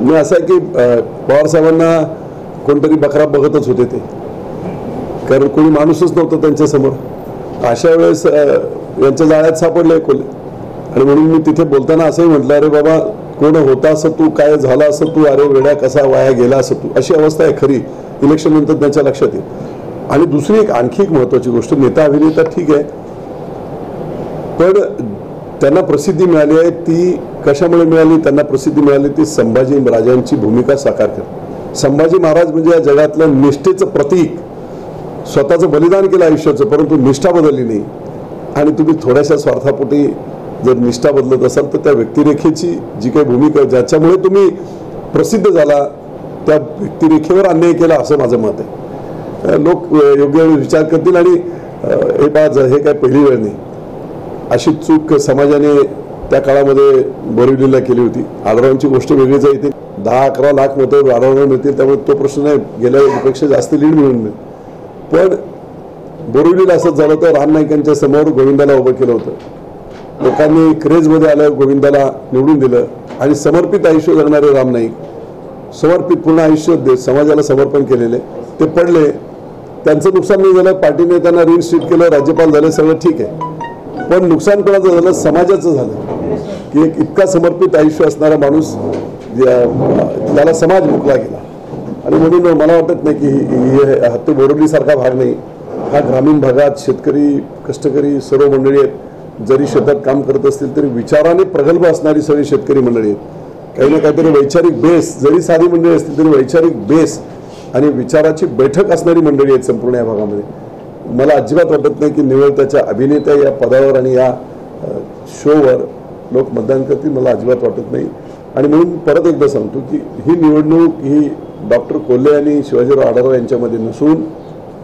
मी असं आहे की पवार साहेबांना कोणतरी बकरा बघतच होते ते. कारण कोणी माणूसच नव्हतं त्यांच्यासमोर अशा वेळेस यांच्या जाळ्यात सापडले कोल्हे आणि म्हणून मी तिथे बोलताना असंही म्हटलं अरे बाबा कोण होता असं तू? काय झाला असं तू? अरे वेड्या कसा वाया गेला असं तू? अशी अवस्था आहे खरी. इलेक्शन नंतर त्यांच्या लक्षात येईल. आणि दुसरी एक आणखी एक महत्वाची गोष्ट नेता अभिनेता ठीक आहे. पण त्यांना प्रसिद्धी मिळाली आहे ती कशामुळे मिळाली? त्यांना प्रसिद्धी मिळाली ती संभाजी राजांची भूमिका साकार कर संभाजी महाराज म्हणजे या जगातलं निष्ठेचं प्रतीक. स्वतःचं बलिदान केलं आयुष्याचं परंतु निष्ठा बदलली नाही. आणि तुम्ही थोड्याशा स्वार्थापोटी जर निष्ठा बदलत असाल तर त्या व्यक्तिरेखेची जी काही भूमिका ज्याच्यामुळे तुम्ही प्रसिद्ध झाला त्या व्यक्तिरेखेवर अन्याय केला असं माझं मत आहे. लोक योग्य वेळी विचार करतील आणि हे पहा हे काय पहिली वेळ नाही. अशी चूक समाजाने त्या काळामध्ये बोरिवलीला केली होती. आढावांची गोष्ट वेगळीच आहे ती दहा अकरा लाख मतं आढळराव मिळतील त्यामुळे तो प्रश्न नाही. गेल्या वेळेपेक्षा जास्त लीड मिळून मिळेल. पण बोरिवलीला असंच झालं होतं राम नाईकांच्या समोर गोविंदाला उभं केलं होतं. लोकांनी क्रेजमध्ये आलं गोविंदाला निवडून दिलं आणि समर्पित आयुष्य जगणारे राम नाईक समर्पित पूर्ण आयुष्य दे- समाजाला समर्पण केलेले. ते पडले. त्यांचं नुकसान नाही झालं पार्टीने त्यांना रिइन्स्टेट केलं राज्यपाल झाले सगळं ठीक आहे. पण नुकसान कोणाचं झालं? समाजाचं झालं. की एक इतका समर्पित आयुष्य असणारा माणूस त्याला समाज मुकला गेला. आणि म्हणून मला वाटत नाही की ही- ही बोरवलीसारखा भाग नाही. हा ग्रामीण भागात शेतकरी कष्टकरी सर्व मंडळी आहेत. जरी शेतात काम करत असतील तरी विचाराने प्रगल्भ असणारी सगळी शेतकरी मंडळी आहेत. काही ना काहीतरी वैचारिक बेस जरी साधी मंडळी असतील तरी वैचारिक बेस आणि विचाराची बैठक असणारी मंडळी आहेत संपूर्ण या भागामध्ये. मला अजिबात वाटत नाही की निवड त्याच्या अभिनेत्या या पदावर आणि या शोवर लोक मतदान करतील मला अजिबात वाटत नाही. आणि म्हणून परत एकदा सांगतो की ही निवडणूक ही डॉक्टर कोल्हे आणि शिवाजीराव आढाराव यांच्यामध्ये नसून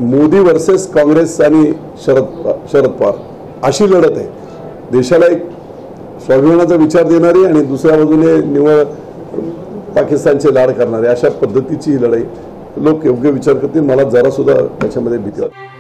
मोदी वर्सेस काँग्रेस आणि शरद शरद पवार अशी लढत आहे. देशाला एक स्वाभिमानाचा विचार देणारी आणि दुसऱ्या बाजूने निवड पाकिस्तानचे लाड करणारे अशा पद्धतीची ही लढाई लोक योग्य विचार करतील. मला जरा सुद्धा त्याच्यामध्ये भीती वाटते